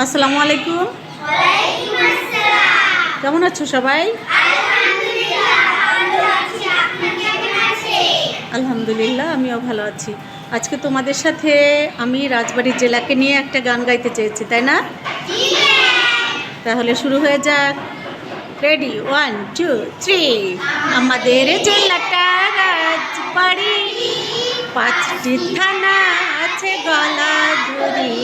আসসালামু আলাইকুম। কেমন আছো সবাই? আলহামদুলিল্লাহ, আমিও ভালো আছি। আজকে তোমাদের সাথে আমি রাজবাড়ির জেলাকে নিয়ে একটা গান গাইতে চেয়েছি, তাই না? তাহলে শুরু হয়ে যাক। রেডি ওয়ান টু থ্রি আমাদের জেলাটা রাজবাড়ি। পাঁচটি থানা আছে গলা ধরি।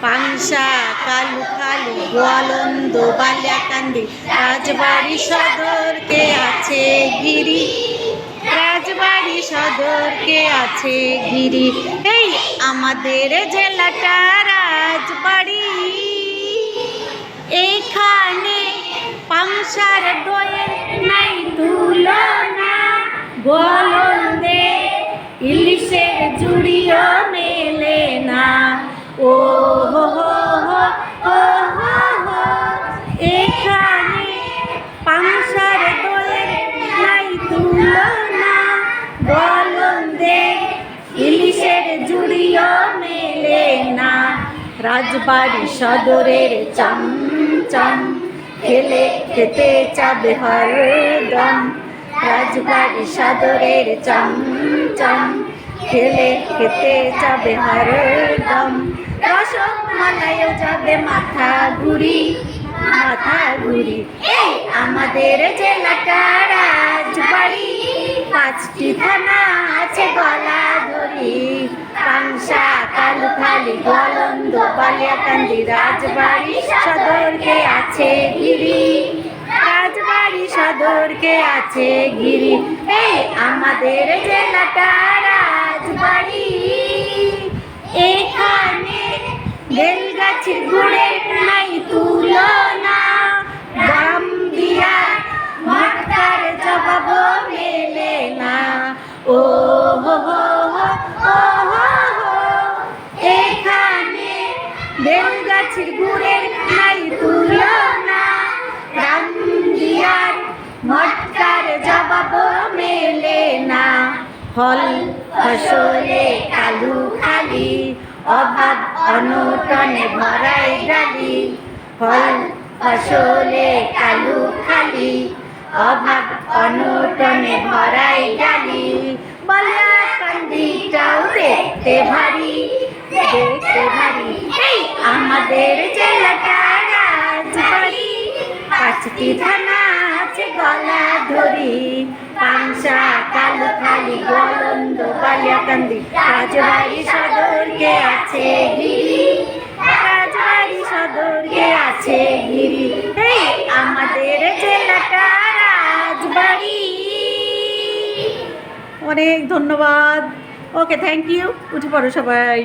পাংশা কালু খালু, গোয়ালন্দ, বালিয়াকান্দি, রাজবাড়ি সদর কে আছে গিরি। রাজবাড়ি সদর কে আছে গিরি। এই আমাদের জেলাটা রাজবাড়ি। এখানে পাংশার দয়ের নাই তুলনা। গোয়ালন্দে ইলিশের জুড়িও না ও হো পাংশার দয়ের নাই তুলনা। জুড়িও মেলে না। রাজবাড়ি সদরের চমচম, খেলে খেতে চাবে হরদম রাজবাড়ি সদরের চমচম খেলে খেতে যাবে হরদম রসমালাইও যাবে মাথা ঘুরি মাথা ঘুরি। এই আমাদের জেলাটা রাজবাড়ি, পাঁচটি থানা আছে গলা ধরি। পাংশা কালুখালি গলন্দ বালিয়াকান্দি রাজবাড়ি সদরকে আছে গিরি। রাজবাড়ি সদরকে আছে গিরি। এই আমাদের জেলাটা বেলগাছির গুড়ের নাই তুলনা। রাম দিয়ার মটকার জবাব মেলে না। ফল ফসলে কালু খালি, অভাব অনটনে ভরাই ডালি ফল ফসলে কালু খালি, অভাব অনটনে ভরাই ডালি বলিয়া কান্দিটাও দেখতে ভারী দেখতে ভারী। আমাদের জেলাটা রাজবাড়ি। পাঁচটি থানা আছে গলা ধরি। পাংশা কালু খালি গলন্দ কালিয়াকান্দি রাজবাড়ি সদরকে আছে গিরি। রাজবাড়ি সদরকে আছে গিরি। আমাদের জেলাটা রাজবাড়ি। অনেক ধন্যবাদ। Okay, thank you. উঠে পড়ো সবাই।